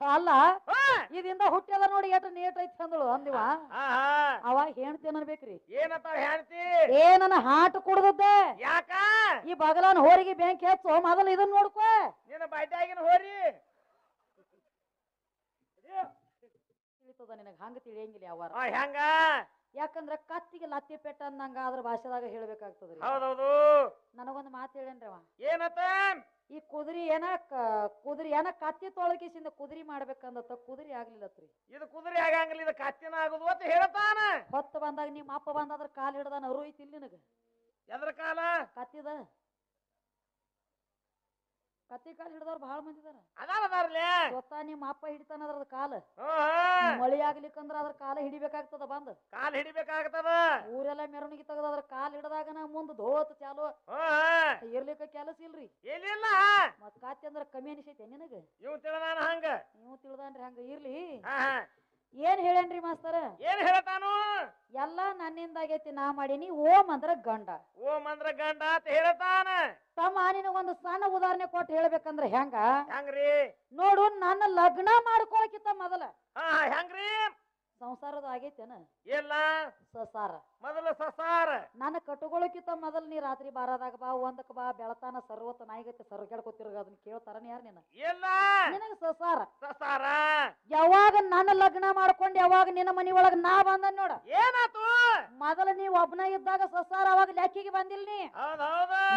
ಅಲ್ಲ ಇದರಿಂದ ಇದಿಂದ ಹುಟ್ಟ್ಯದ ನೋಡಿ ಎಷ್ಟು ನೀಟ್ ಐತಿ ಅಂದಳು ಅಂದಿವ. ಅವ ಹೇಳ್ತೇನೆ ಅನ್ಬೇಕ್ರಿ ಏನಂತ ಹೇಳ್ತಿ ಏ ನನ್ನ ಹಾಟ್ ಕುಡ್ದದ್ದೆ. ಯಾಕ? ಈ ಬಗಲಾನ ಹೋರಿಗೆ ಬೆಂಕಿ ಹೆಚ್ಚು ಮೊದಲು ಇದನ್ನ ನೋಡ್ಕೋ. ನಿನ್ನ ಬಡ್ಡ್ಯಾಗಿನ ಹೋರಿ. ತಿಳಿತದ ನಿನಗೆ ಹಂಗ ತಿಳಿಯಂಗಿಲ್ಲ ಯಾವಾರ. ಆ, ಹೆಂಗ? ಯಾಕಂದ್ರ ಕತ್ತಿಗೆ ಲತ್ತಿ ಪೆಟ್ಟ ಅಂದಂಗ ಅದ್ರ ಭಾಷೆದಾಗ ಹೇಳ್ಬೇಕಾಗ್ತದ್ರಿ. ಹೌದೌದು. ನನಗೊಂದು ಮಾತು ಹೇಳೇನ್ರಿ ಅವ ಏನತ್ತ ಈ ಕುದುರಿ ಏನ ಕುದುರಿ ಏನ ಕತ್ತಿ ತೊಳಗಿಸಿಂದ ಕುದುರಿ ಮಾಡ್ಬೇಕಂದತ್ತ ಕುದುರಿ ಆಗ್ಲಿಲ್ಲತ್ರಿ. ಇದು ಕುದುರೆ ಆಗಂಗಿಲ್ಲ ಇದು ಕತ್ತಿನ ಆಗುದು ಅಂತ ಹೇಳ್ತಾನ. ಹೊತ್ತು ಬಂದಾಗ ನಿಮ್ಮ ಅಪ್ಪ ಬಂದಾದ್ರ ಕಾಲ್ ಹಿಡ್ದಾನ ಅರು ಐತಿ ಇಲ್ಲಿ ನಿನಗ. ಎದ್ರ ಕಾಲ? ಕತ್ತಿದ ಕತ್ತಿ ಕಾಲ್ ಹಿಡ್ದವ್ರು ಬಹಳ ಮಂದಿ ಇದಾರ. ಅದಾರ ಅದಾರ್ಲೆ? ಗೊತ್ತಾ ನಿಮ್ಮ ಅಪ್ಪ ಹಿಡಿತಾನ ಅದ್ರದ ಕಾಲ. ಮಳಿ ಆಗ್ಲಿಕ್ಕಂದ್ರ ಅದ್ರ ಕಾಲ ಹಿಡಿಬೇಕಾಗ್ತದ ಬಂದ್? ಕಾಲ್ ಹಿಡಿಬೇಕಾಗ್ತದ? ಊರೆಲ್ಲ ಮೆರವಣಿಗೆ ತೆಗದ ಅದ್ರ ಕಾಲ್ ಹಿಡದಾಗನ ಮುಂದ್ ಧೋತ್ ಚಾಲು. ಇರ್ಲಿಕ್ಕ ಕೆಲಸ ಇಲ್ರಿ. ಏನಿಲ್ಲ. ಮತ್ ಕಾತಿ ಅಂದ್ರ ಕಮ್ಮಿ ಅನಿಸೈತೆ ನಿನಗ? ಇವ್ ತಿಳ್ದಾನ ಹಂಗ? ನೀವು ತಿಳ್ದಾನ್ರಿ ಹಂಗ ಇರ್ಲಿ. ಏನ್ ಹೇಳೇನ್ರಿ ಮಾಸ್ತರ? ಏನ್ ಹೇಳ್ತಾನು? ಎಲ್ಲಾ ನನ್ನಿಂದಾಗೈತಿ ನಾ ಮಾಡೀನಿ ಓಂ ಅಂದ್ರ ಗಂಡ. ಓಂ ಅಂದ್ರ ಗಂಡ ಅಂತ ಹೇಳ್ತಾನ. ತಮ್ಮ ನಿನಗೊಂದು ಸಣ್ಣ ಉದಾಹರಣೆ ಕೊಟ್ಟು ಹೇಳ್ಬೇಕಂದ್ರ ಹೆಂಗ? ಹೆಂಗ್ರಿ? ನೋಡು ನನ್ನ ಲಗ್ನ ಮಾಡ್ಕೊಳಕಿತ್ತ ಮೊದಲ. ಹಾ ಹೆಂಗ್ರಿ? ಸಂಸಾರದ ಆಗೈತೇನ? ಎಲ್ಲ? ಸಸಾರ. ಮೊದಲು ಸಸಾರ. ನನ್ನ ಕಟ್ಟುಗಳಕ್ಕಿಂತ ಮೊದಲು ನೀ ರಾತ್ರಿ ಬಾರದಾಗ ಬಾ ಒಂದಕ್ಕೆ ಬಾ ಬೆಳತಾನ ಸರ್ವತ ನಾಯಿಗತ್ತೆ ಸರ್ಗ್ಯಾಡ್ಕೊತಿರ್ಗ ಅದನ್ನ ಕೇಳ್ತಾರನ ಯಾರು ನಿನ್ನ ಎಲ್ಲ? ನಿನಗ ಸಸಾರ. ಸಸಾರ? ಯಾವಾಗ ನನ್ನ ಲಗ್ನ ಮಾಡ್ಕೊಂಡು ಯಾವಾಗ ನಿನ್ನ ಮನಿ ಒಳಗ ನಾ ಬಂದ ನೋಡ? ಏನಾತು? ಮೊದಲ ನೀ ಒಬ್ನ ಇದ್ದಾಗ ಸಸಾರ ಅವಾಗ ಲೆಕ್ಕಿಗೆ ಬಂದಿಲ್ಲ ನೀ?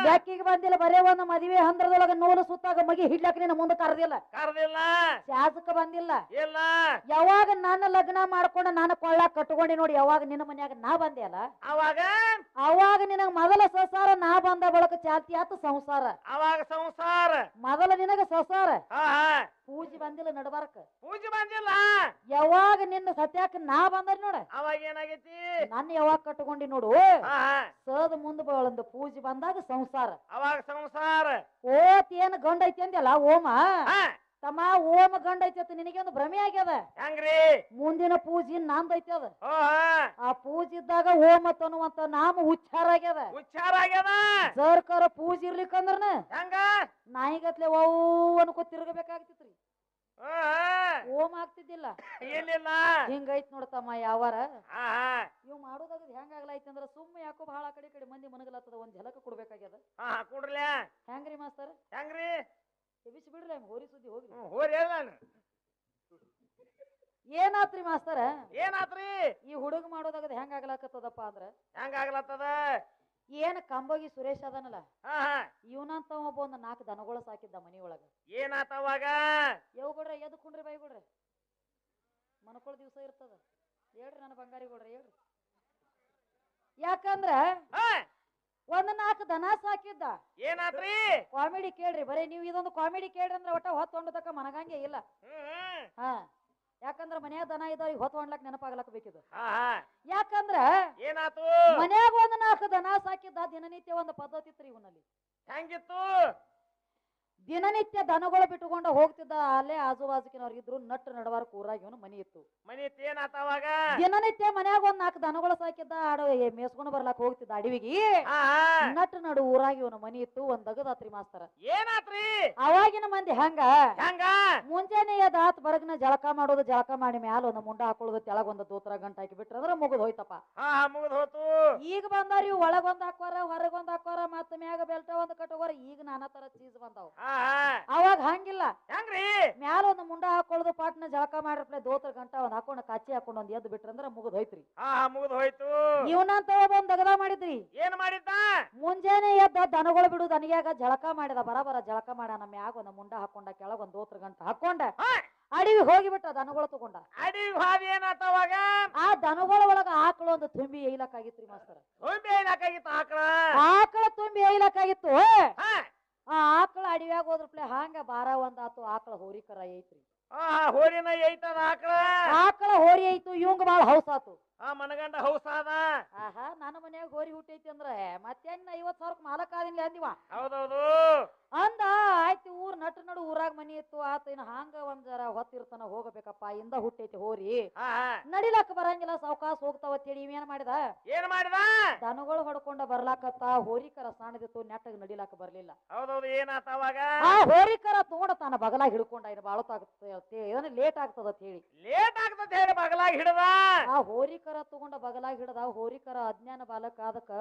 ಲ್ಯಾಕಿಗೆ ಬಂದಿಲ್ಲ ಬರೇ ಒಂದು ಮದುವೆ ಹಂದ್ರದೊಳಗ ನೂಲು ಸುತ್ತಾಗ ಮಗಿ ಹಿಡ್ಲಕ್ ನಿನ್ನ ಮುಂದೆ ಕರೆದಿಲ್ಲ. ಕರ್ದಿಲ್ಲ. ಶಾಸಕ ಬಂದಿಲ್ಲ. ಇಲ್ಲ. ಯಾವಾಗ ನನ್ನ ಲಗ್ನ ಮಾಡ್ಕೊಂಡು ನಾನು ಕೊಳ್ಳ ಕಟ್ಕೊಂಡಿ ನೋಡಿ ಯಾವಾಗ ನಿನ್ನ ಮನ್ಯಾಗ ನಾ ಬಂದೆ ಅಲ್ಲ? ಅವಾಗ? ಅವಾಗ ನಿನಗ ಮೊದಲ ಸಂಸಾರ ನಾ ಬಂದ ಬಳಕ ಚಾಲ್ತಿ ಆತ ಸಂಸಾರ. ಅವಾಗ ಸಂಸಾರ. ಮೊದಲ ನಿನಗ ಸಂಸಾರ. ಪೂಜೆ ಬಂದಿಲ್ಲ ನಡಬಾರಕ. ಪೂಜೆ ಬಂದಿಲ್ಲ. ಯಾವಾಗ ನಿನ್ನ ಸತ್ಯಾಕ ನಾ ಬಂದರಿ ನೋಡ. ಅವಾಗ ಏನಾಗೈತಿ? ನನ್ನ ಯಾವಾಗ ಕಟ್ಕೊಂಡಿ ನೋಡು. ಸದ ಮುಂದ ಬಳಂದು ಪೂಜೆ ಬಂದಾಗ ಸಂಸಾರ. ಅವಾಗ ಸಂಸಾರ. ಓತ್ ಏನ್ ಗಂಡ ಐತಿ ಅಂದ್ಯಲ್ಲ ಓಮ? ತಮ್ಮ ಓಮ ಗಂಡ ಐತಿ ನಿನಗೆ ಒಂದು ಭ್ರಮೆ ಆಗ್ಯದ? ಹೆಂಗ್ರಿ? ಮುಂದಿನ ಪೂಜೆ ನಂದ್ ಐತಿ ಅದ. ಆ ಪೂಜೆ ಇದ್ದಾಗ ಓಮ ಅನ್ನುವಂತ ನಾಮ ಉಚ್ಚಾರ ಆಗ್ಯದ. ಉಚ್ಚಾರ ಆಗ್ಯದ? ಸರ್ಕಾರ ಪೂಜೆ ಇರ್ಲಿಕ್ಕಂದ್ರ ಹೆಂಗ? ನಾಯಿಗತ್ಲೆ ಓ ಅನ್ಕೋ ತಿರ್ಗಬೇಕಾಗ್ತಿತ್ರಿ. ಓಮ್ ಆಗ್ತಿದ್ದಿಲ್ಲ. ಏನಿಲ್ಲ ಹಿಂಗೈತ್ ನೋಡ್ತಮ್ಮ ಯಾವಾರ? ಇವ್ ಮಾಡೋದಾಗ ಹೆಂಗ್ ಆಗ್ಲೈತಿ ಅಂದ್ರ ಸುಮ್ಮ ಯಾಕೋ ಬಹಳ ಕಡೆ ಕಡೆ ಮಂದಿ ಮನಗಲತ್ತದ ಒಂದ್ ಝಲಕ ಕೊಡ್ಬೇಕಾಗ್ಯದ. ಹಾ ಹೆಂಗ್ರಿ ಮಾಸ್ತರ್? ಹೆಂಗ್ರಿ? ಎಬಿಸಿ ಬಿಡ್ರಿ ಹೋರಿ ಸುದ್ದಿ ಹೋಗ್ರಿ ಹ್ಮ್, ಹೋರಿ ಹೇಳ ನಾನು. ಏನಾತ್ರಿ ಮಾಸ್ತರ? ಏನಾತ್ರಿ? ಈ ಹುಡುಗ ಮಾಡೋದಾಗ ಹೆಂಗ್ ಆಗ್ಲಾಕತ್ತದಪ್ಪ ಅಂದ್ರ? ಹೆಂಗ ಆಗ್ಲತ್ತದ ಏನ್ ಕಂಬೋಗಿ ಸುರೇಶ್ ಅದನಲ್ಲ? ಹಾ ಹಾ. ಇವನಂತ ಒಬ್ಬ ಒಂದ್ ನಾಲ್ಕು ದನಗಳ ಸಾಕಿದ್ದ ಮನಿ ಒಳಗ ಏನಾತ ಅವಾಗ ಯವ್ ಬಿಡ್ರಿ ಎದ್ ಕುಂಡ್ರಿ ಬೈ ಬಿಡ್ರಿ. ಮನ್ಕೊಳ್ ದಿವಸ ಇರ್ತದ. ಹೇಳ್ರಿ ನನ್ನ ಬಂಗಾರಿ ಕೊಡ್ರಿ ಹೇಳ್ರಿ. ಯಾಕಂದ್ರ ಹಾ. ಒಂದ್ ನಾಲ್ಕು ದನ ಸಾಕಿದ್ದ. ಏನಾದ್ರಿ? ಕಾಮಿಡಿ ಕೇಳ್ರಿ ಬರೀ ನೀವು ಇದೊಂದು ಕಾಮಿಡಿ ಕೇಳ್ರಿ ಅಂದ್ರೆ ಒಟ್ಟ ಹೊತ್ತು ಹೊಂಡದಕ್ಕ ಮನಗಂಗೆ ಇಲ್ಲ. ಹಾ ಯಾಕಂದ್ರ ಮನ್ಯಾಗ ದನ ಇದಾವ ಹೊತ್ತು ಹೊಂಡ್ಲಕ್ ನೆನಪಾಗ್ಲಕ್ ಬೇಕಿದು. ಯಾಕಂದ್ರ ಏನಾತು? ಮನ್ಯಾಗ ಒಂದ್ ನಾಲ್ಕು ದನ ಸಾಕಿದ್ದ ದಿನನಿತ್ಯ ಒಂದು ಪದ್ಧತಿ ಇತ್ರಿ ಇವನಲ್ಲಿ. ಹೆಂಗಿತ್ತು? ದಿನನಿತ್ಯ ದನಗಳು ಬಿಟ್ಟುಕೊಂಡು ಹೋಗ್ತಿದ್ದ ಅಲ್ಲೇ ಆಜು ಬಾಜುಕಿನವ್ರು ಇದ್ರು ನಟ್ ನಡವಾರ ಊರಾಗ ಇವನು ಮನಿ ಇತ್ತು. ಮನಿ ಇತ್ತು ಏನಾತ ಅವಾಗ? ದಿನನಿತ್ಯ ಮನ್ಯಾಗ ಒಂದ್ ನಾಲ್ಕು ದನಗಳು ಸಾಕಿದ್ದ ಆಡ ಮೇಸ್ಕೊಂಡು ಬರ್ಲಾಕ್ ಹೋಗ್ತಿದ್ದ ಅಡಿವಿಗಿ. ನಟ್ ನಡು ಊರಾಗ ಇವನು ಮನಿ ಇತ್ತು ಒಂದ್ ದಗದಾತ್ರಿ ಮಾಸ್ತರ. ಏನಾತ್ರಿ? ಅವಾಗಿನ ಮಂದಿ ಹಂಗ? ಹೆಂಗ? ಮುಂಜಾನೆ ಎದ್ದಾತ್ ಬರಗ್ನ ಜಳಕ ಮಾಡೋದು ಜಳಕ ಮಾಡಿ ಮ್ಯಾಲ ಒಂದು ಮುಂಡ ಹಾಕೊಳ್ಳೋದು ತೆಳಗ ಒಂದು ದೂತ್ರ ಗಂಟ ಹಾಕಿ ಬಿಟ್ರ ಅಂದ್ರೆ ಮುಗಿದ್ ಹೋಯ್ತಪ್ಪ. ಮುಗಿದ್ ಹೋತು. ಈಗ ಬಂದಾರ ಇವ್ ಒಳಗೊಂದ್ ಹಾಕೋರ ಹೊರಗೊಂದ್ ಹಾಕೋರ ಮತ್ತ ಮ್ಯಾಗ ಬೆಲ್ಟ ಒಂದ್ ಕಟ್ಟೋರ ಈಗ ನಾನಾ ತರ ಚೀಸ್ ಬಂದಾವ. ಅವಾಗ ಹಂಗಿಲ್ಲ. ಹೆಂಗ್ರಿ? ಮ್ಯಾಲ ಒಂದು ಮುಂಡ ಹಾಕೊಳ್ಳೋದು ಪಾಟ್ನ ಜಳಕ ಮಾಡಿರ್ಪ್ಲೆ ದೋತ್ರ ಗಂಟ ಒಂದ್ ಹಾಕೊಂಡ ಕಾಚಿ ಹಾಕೊಂಡ್ ಒಂದ್ ಎದ್ದು ಬಿಟ್ರಂದ್ರ ಮುಗಿದ್ ಹೋಯ್ತ್ರಿ. ಹಾ ಮುಗಿದ್ ಹೋಯ್ತು. ಇವನಂತ ಒಂದ್ ದಗದ ಮಾಡಿದ್ರಿ. ಏನ್ ಮಾಡಿದ್ದ? ಮುಂಜಾನೆ ಎದ್ದ ದನಗಳು ಬಿಡು ದನಿಯಾಗ ಜಳಕ ಮಾಡಿದ ಬರಬರ ಜಳಕ ಮಾಡ ನಮ್ಮ ಮ್ಯಾಗ ಒಂದ್ ಮುಂಡ ಹಾಕೊಂಡ ಕೆಳಗ ಒಂದ್ ದೋತ್ರ ಗಂಟ ಹಾಕೊಂಡ ಅಡಿವಿ ಹೋಗಿಬಿಟ್ಟ ದನಗಳು ತಗೊಂಡ. ಅಡಿವಿ ಹಾದಿ ಏನಾತ ಅವಾಗ? ಆ ದನಗಳ ಒಳಗ ಆಕಳ ಒಂದು ತುಂಬಿ ಏಯ್ಲಕ್ಕಾಗಿತ್ರಿ ಮಾಸ್ತರ. ತುಂಬಿ ಏಲಕ್ಕಾಗಿತ್ತು ಆಕಳ? ಆಕಳ ತುಂಬಿ ಏಯ್ಲಕ್ಕಾಗಿತ್ತು. ಹಾ ಆ ಆಕಳ ಅಡವ್ಯಾಗ ಹೋದ್ರಪ್ಲೆ ಹಂಗ ಬಾರ ಒಂದ್ ಆತು ಆಕಳ ಹೋರಿಕರ ಐತ್ರಿ. ಹಾ ಹೋರಿನ ಐತದ ಆಕಳ. ಆಕಳ ಹೋರಿ ಐತು ಇವಂಗ ಬಾಳ ಹೌಸ್ ಆತು. ಆ ಮನಗಂಡ ಹೌಸಾದ ಆಹಾ ನನ್ನ ಮನ್ಯಾಗ ಹೋರಿ ಹುಟ್ಟೈತಿ ಅಂದ್ರೆ ಮತ್ತೇನ್ ಐವತ್ ಸಾವಿರಕ್ ಮಾಲಕ್ ಆದಿಲ್ಲ ಅಂದಿವ? ಹೌದೌದು. ಅಂದ ಆಯ್ತು ಊರ್ ನಟ ನಡು ಊರಾಗ ಮನಿ ಇತ್ತು ಆತ ಇನ್ನ ಹಂಗ ಒಂದ್ ಜರ ಹೊತ್ತಿರ್ತಾನ ಹೋಗಬೇಕಪ್ಪ ಇಂದ ಹುಟ್ಟೈತಿ ಹೋರಿ. ಹಾ ಹಾ. ನಡಿಲಕ್ ಬರಂಗಿಲ್ಲ ಸಾವ್ಕಾಸ್ ಹೋಗ್ತಾವ ಅಂತೇಳಿ ಇವೇನ್ ಮಾಡಿದ? ಏನ್ ಮಾಡಿದ? ದನಗಳು ಹೊಡ್ಕೊಂಡ ಬರ್ಲಾಕತ್ತ ಹೋರಿಕರ ಸಣ್ಣದಿತ್ತು ನೆಟ್ಟಗ್ ನಡಿಲಾಕ ಬರ್ಲಿಲ್ಲ. ಹೌದೌದು ಏನಾತ ಅವಾಗ? ಆ ಹೋರಿಕರ ತಗೊಂಡ ತಾನ ಬಗಲಾಗ ಹಿಡ್ಕೊಂಡ ಇನ್ನು ಬಾಳತಾಗುತ್ತೆ ಏನ ಲೇಟ್ ಆಗ್ತದ ಅಂತ ಹೇಳಿ. ಲೇಟ್ ಆಗ್ತದ ಹೇಳಿ ಬಗಲಾಗ ಹಿಡದ. ಆ ಹೋರಿಕರ ತಗೊಂಡ ಬಗಲಾಗಿ ಹಿಡದ. ಹೋರಿಕರ ಅಜ್ಞಾನ ಬಾಲಕ ಅದಕ್ಕ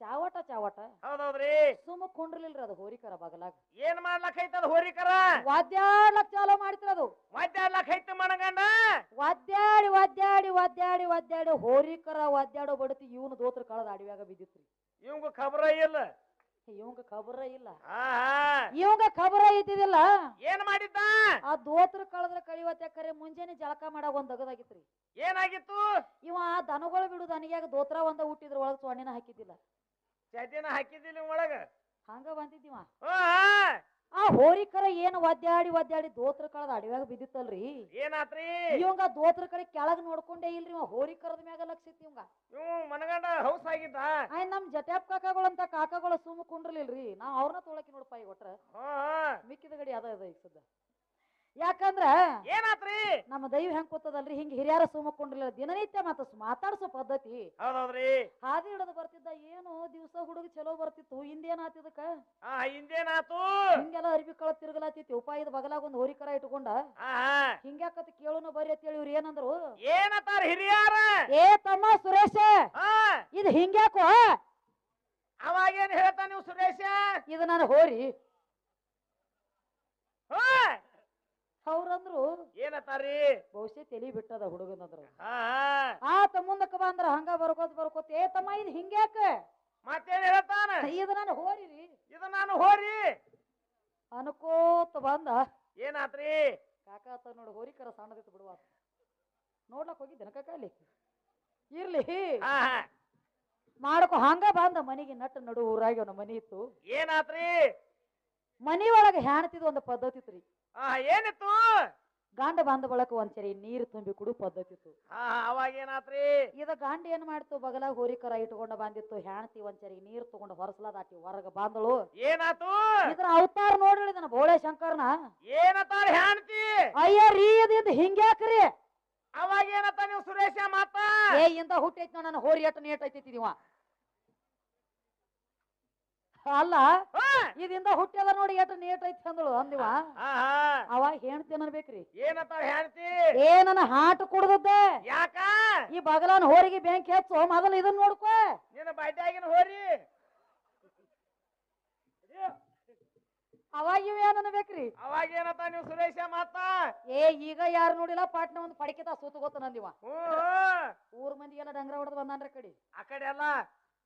ಚಾವಟ ಚಾವಟ. ಹೌದೌದ್ರಿ. ಸುಮ್ಮ ಕುಂಡ್ರಲಿಲ್ರಿ ಅದು ಹೋರಿಕರ ಬಗಲಾಗ. ಏನ್ ಮಾಡ್ಲಕ್ ಐತದ ಹೋರಿಕರ? ವಾದ್ಯಾಡ್ಲಕ್ ಚಾಲೋ ಮಾಡ್ತಿರ ಅದು. ವಾದ್ಯಾಡ್ಲಕ್ ಐತ ಮಣಗಂಡ ವಾದ್ಯಾಡಿ ವಾದ್ಯಾಡಿ ವಾದ್ಯಾಡಿ ವಾದ್ಯಾಡಿ ಹೋರಿಕರ ವಾದ್ಯಾಡೋ ಬಡತಿ ಇವನು ದೋತ್ರ ಕಳದ ಅಡವ್ಯಾಗ ಬಿದ್ದಿತ್ರಿ. ಇವಂಗ ಖಬರ ಇಲ್ಲ. ಇವಂಗ ಖಬರ ಇಲ್ಲ. ಇವಂಗ ಖಬರ ಇದ್ದಿದಿಲ್ಲ ಏನ್ ಮಾಡಿದ್ದ? ಆ ದೋತ್ರ ಕಳದ್ರ ಕಳಿವತ್ತೆ ಕರೆ ಮುಂಜಾನೆ ಜಳಕ ಮಾಡಾಗ ಒಂದ್ ಅಗದಾಗಿತ್ರಿ. ಏನಾಗಿತ್ತು? ಇವ ಆ ದನಗಳು ಬಿಡುದು ಅನಿಗ್ಯಾಗ ದೋತ್ರ ಒಂದ ಹುಟ್ಟಿದ್ರ ಒಳಗ ಸೊಣ್ಣಿನ ಹಾಕಿದ್ದಿಲ್ಲ. ಚಟಿನ ಹಾಕಿದ್ದಿಲ್ಲ ಒಳಗ? ಹಂಗ ಬಂದಿದ್ದೀವ. ಆ ಹೋರಿಕರ ಏನ್ ಒದ್ದಾಡಿ ಒದ್ದಾಡಿ ದೋತ್ರ ಕಳದ ಅಡವ್ಯಾಗ ಬಿದ್ದಿತ್ತಲ್ರಿ? ಏನಾತ್ರಿ? ಇವಂಗ ದೋತ್ರ ಕಡೆ ಕೆಳಗ್ ನೋಡ್ಕೊಂಡೇ ಇಲ್ರಿ ಇವ ಹೋರಿಕರದ ಮ್ಯಾಗ ಲಕ್ಷ ಇತ್ತು ಇವಂಗ. ಇವ್ ಮನಗಂಡ ಹೌಸ್ ಆಗಿದ್ದ? ಆಯ್ ನಮ್ ಜಟ್ಯಾಪ್ ಕಾಕಾಗಳಂತ ನಾವ್ ಅವ್ರನ್ನ ತೊಳಕಿ ನೋಡಪ್ಪ ಈಗ ಒಟ್ರ. ಮಿಕ್ಕಿದ ಗಡಿ ಅದ ಅದ ಈಗ ಸದ್ದ. ಯಾಕಂದ್ರ ಏನಾತ್ರಿ? ನಮ್ಮ ದೈವ ಹೆಂಗ್ ಕೂತದಲ್ರಿ ಹಿಂಗ ಹಿರಿಯರ ಸುಮ್ಮ ಕುಂಡ್ರಲಿಲ್ಲ ದಿನನಿತ್ಯ ಮಾತ ಮಾತಾಡ್ಸೋ ಪದ್ಧತಿ. ಹೌದೌದ್ರಿ. ಹಾದಿ ಹಿಡಿದು ಬರ್ತಿದ್ದ ಏನು ದಿವಸ ಹುಡುಗ ಚಲೋ ಬರ್ತಿತ್ತು ಹಿಂದೇನ್ ಆತಿದಕ್ಕ ಆ ಹಿಂದೇನಾತು? ಹಿಂಗೆಲ್ಲ ಅರ್ಬಿ ಕಳ ತಿರುಗಲಾತಿತ್ತು ಉಪಾಯದ ಬಗಲಾಗ ಒಂದು ಹೋರಿಕರ ಇಟ್ಕೊಂಡ. ಹಿಂಗ್ಯಾಕತ್ ಕೇಳುನ ಬರ್ರಿ ಅಂತೇಳಿ ಇವ್ರು ಏನಂದ್ರು? ಏನತ್ತಾರ ಹಿರಿಯಾರ? ಏ ತಮ್ಮ ಸುರೇಶ ಇದು ಹಿಂಗ್ಯಾಕೋ? ಅವಾಗೇನ್ ಹೇಳ್ತಾನೆ ನೀವು ಸುರೇಶ? ಇದು ನಾನು ಹೋರಿ. ಅವ್ರಂದ್ರು ಏನತ್ತಾರಿ? ಬಹುಶಃ ತಲಿ ಬಿಟ್ಟದ ಹುಡುಗನಂದ್ರು. ಆತ ಮುಂದಕ್ಕೆ ಬಂದ್ರ ಹಂಗ ಬರ್ಕೋತ್ ಬರ್ಕೋತ ಏ ತಮ್ಮ ಇದು ಹಿಂಗ್ಯಾಕ? ಮತ್ತೇನ್ ಹೇಳ್ತಾನ? ಇದು ನಾನು ಹೋರಿರಿ. ಇದು ನಾನು ಹೋರಿ. ಅನ್ಕೋತ ಬಂದ. ಏನಾತ್ರಿ? ಕಾಕಾತ ನೋಡು ಹೋರಿಕರ ಸಣ್ಣದಿತ್ತು ಬಿಡುವ ನೋಡ್ಲಕ್ ಹೋಗಿ ಕಾಕ ಅಲ್ಲಿ. ಇರ್ಲಿ. ಮಾಡ್ಕೊ ಹಂಗ ಬಂದ ಮನಿಗೆ ನಟ್ಟು ನಡು ಊರಾಗಿ ಅವನ ಮನಿ ಇತ್ತು. ಏನಾತ್ರಿ? ಮನಿ ಒಳಗ ಹೆಣ್ತಿದ್ ಒಂದು ಪದ್ಧತಿ ಇತ್ರಿ. ಆ, ಏನಿತ್ತು? ಗಂಡ ಬಂದ ಬಳಕ ಒಂದ್ಸರಿ ನೀರು ತುಂಬಿ ಕುಡು ಪದ್ಧತಿ ಇತ್ತು. ಆ, ಅವಾಗ ಏನಾತ್ರಿ? ಇದ ಗಂಡ ಏನ್ ಮಾಡ್ತು? ಬಗಲಾಗ ಹೋರಿಕರ ಇಟ್ಕೊಂಡ ಬಂದಿತ್ತು ಹೆಣ್ತಿ ಒಂದ್ಸರಿ ನೀರ್ ತಗೊಂಡು ಹೊರಸಲಾದ ದಾಟಿ ಹೊರಗ ಬಂದಳು. ಏನಾತು? ಇದ್ರ ಅವತಾರ ನೋಡ್ರಿ ಇದನ್ನ ಬೋಳೆ ಶಂಕರ್ನ. ಏನತಾರ ಹ್ಯಾಣತಿ? ಅಯ್ಯ ರೀ ಇದ್ ಹಿಂಗ್ಯಾಕ್ರಿ? ಅವಾಗ ಏನತ್ತ ನೀವು ಸುರೇಶ ಮಾತ? ಏ ಇಂದ ಹುಟ್ಟೈತಿ ನೋಡ್ ನನ್ನ ಹೋರಿ ಎಟ್ಟು ನೇಟ್ ಐತಿ ನೀವ ಅಲ್ಲ ಇದಿಂದ ಹುಟ್ಟ್ಯದ ನೋಡಿ ಎಟ್ಟು ನೇಟ್ ಐತಿ ಅಂದಳು ಅಂದಿವ. ಅವಾಗ ಹೆಣ್ತಿ ಅನ್ಬೇಕ್ರಿ ಏನತ್ತ ಹೇಳ್ತಿ ಏ ನನ್ನ ಹಾಟ್ ಕುಡ್ದದ್ದೆ. ಯಾಕ? ಈ ಬಗಲನ್ ಹೋರಿಗೆ ಬ್ಯಾಂಕ್ ಹೆಚ್ಚು ಮೊದಲು ಇದನ್ನ ನೋಡ್ಕೋ. ನಿನ್ನ ಬಡ್ಡ್ಯಾಗಿನ ಹೋರಿ. ಅವಾಗ ಇವ ಏನ್ ಅನ್ಬೇಕ್ರಿ ಅವಾಗ ಏನಪ್ಪ ನೀವು ಸುರೇಶ ಮಾತಾ ಏ ಈಗ ಯಾರು ನೋಡಿಲ್ಲ ಪಾಟ್ನ ಒಂದು ಪಡಕಿತ ಸುತ್ತ ಗೊತ್ತ ನಂದಿವ ಊರ್ ಮಂದಿ ಎಲ್ಲ ಡಂಗ್ರ ಹೊಡೆದ್ ಬಂದಾನ್ರ ಕಡಿ. ಆ ಕಡೆ ಎಲ್ಲ?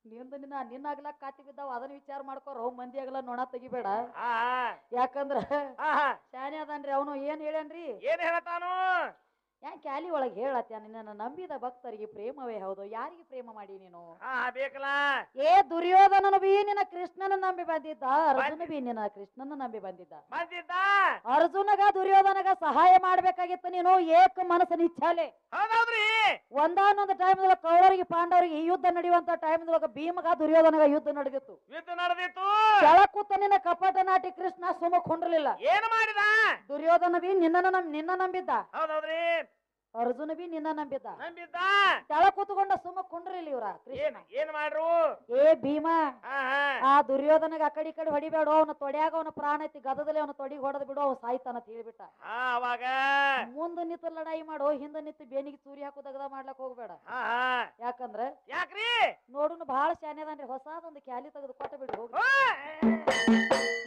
ನಿಂದ ನಿನ್ನ ನಿನ್ನ ಆಗ್ಲ ಕಾತಿ ಬಿದ್ದಾವ ಅದನ್ನ ವಿಚಾರ ಮಾಡ್ಕೋರ ಮಂದಿ ಆಗ್ಲ ನೋಣ ತೆಗಿಬೇಡ. ಯಾಕಂದ್ರ. ಶಾನೆ ಅದಾನ್ರಿ ಅವನು ಏನ್ ಹೇಳ್ಯಾನ್ರಿ? ಏನ್ ಹೇಳ್ತಾನು? ಯಾಕೆ ಅಲ್ಲಿ ಒಳಗೆ ಹೇಳತ್ತೆ ನಿನ್ನ ನಂಬಿದ ಭಕ್ತರಿಗೆ ಪ್ರೇಮವೇ ಹೌದು? ಯಾರಿಗೆ ಪ್ರೇಮ ಮಾಡಿ ನೀನು? ಬೇಕಲ್ಲ. ಏ ದುರ್ಯೋಧನನು ಬಿ ನಿನ್ನ ಕೃಷ್ಣನ ನಂಬಿ ಬಂದಿದ್ದ ಅರ್ಜುನ ಬಿ ನಿನ್ನ ಕೃಷ್ಣನ ನಂಬಿ ಬಂದಿದ್ದ. ಬಂದಿದ್ದ? ಅರ್ಜುನಗ ದುರ್ಯೋಧನಗ ಸಹಾಯ ಮಾಡ್ಬೇಕಾಗಿತ್ತು ನೀನು ಏಕ ಮನಸ್ಸಿನ ಇಚ್ಛಾಲೆ ಒಂದಾನೊಂದು ಟೈಮ್ ಕೌರವರಿಗೆ ಪಾಂಡವರಿಗೆ ಈ ಯುದ್ಧ ನಡೆಯುವಂತ ಟೈಮ್ ಭೀಮಗ ದುರ್ಯೋಧನಗ ಯುದ್ಧ ನಡೆದಿತ್ತು. ಯುದ್ಧ ನಡೆದಿತ್ತು. ಕೆಳಕೂತ ನಿನ್ನ ಕಪಟ ನಾಟಿ ಕೃಷ್ಣ ಸುಮ್ಮ ಕೊಂಡಿರ್ಲಿಲ್ಲ. ಏನು ಮಾಡಿದ? ದುರ್ಯೋಧನ ಬಿ ನಿನ್ನ ನಿನ್ನ ನಂಬಿದ್ದ. ಹೌದೌದ್ರಿ. ಅರ್ಜುನ ಬಿ ನಿನ್ನ ನಂಬಿದ್ದ? ನಂಬಿದ್ದ? ಕೆಳ ಕೂತ್ಕೊಂಡ ಸುಮ್ಮ ಕುಂಡ್ರಿಲ್ಲ ಇವ್ರ ಕೃಷ್ಣ. ಏನ್ ಮಾಡ್ರು? ಏ ಭೀಮ ಆ ದುರ್ಯೋಧನಗ ಆ ಕಡೆ ಈ ಕಡೆ ಹೊಡಿಬೇಡ ಅವನ ತೊಡ್ಯಾಗ ಅವನ ಪ್ರಾಣ ಐತಿ ಗದದಲ್ಲಿ ಅವನ ತೊಡಿಗೆ ಹೊಡೆದ್ ಬಿಡು ಅವ್ ಸಾಯ್ತಾನ ಅಂತ ಹೇಳ್ಬಿಟ್ಟ. ಅವಾಗ? ಮುಂದ ನಿಂತು ಲಡಾಯಿ ಮಾಡು ಹಿಂದ ನಿಂತು ಬೇನಿಗೆ ಚೂರಿ ಹಾಕು ದಗದ ಮಾಡ್ಲಕ್ ಹೋಗ್ಬೇಡ. ಯಾಕಂದ್ರ ಯಾಕ್ರಿ? ನೋಡುನು ಬಹಳ ಶಾನೆ ಹೊಸದೊಂದು ಕ್ಯಾಲಿ ತೆಗೆದು ಕೊಟ್ಟ ಬಿಡ್ರಿ ಹೋಗ್ರಿ. ಹಾ.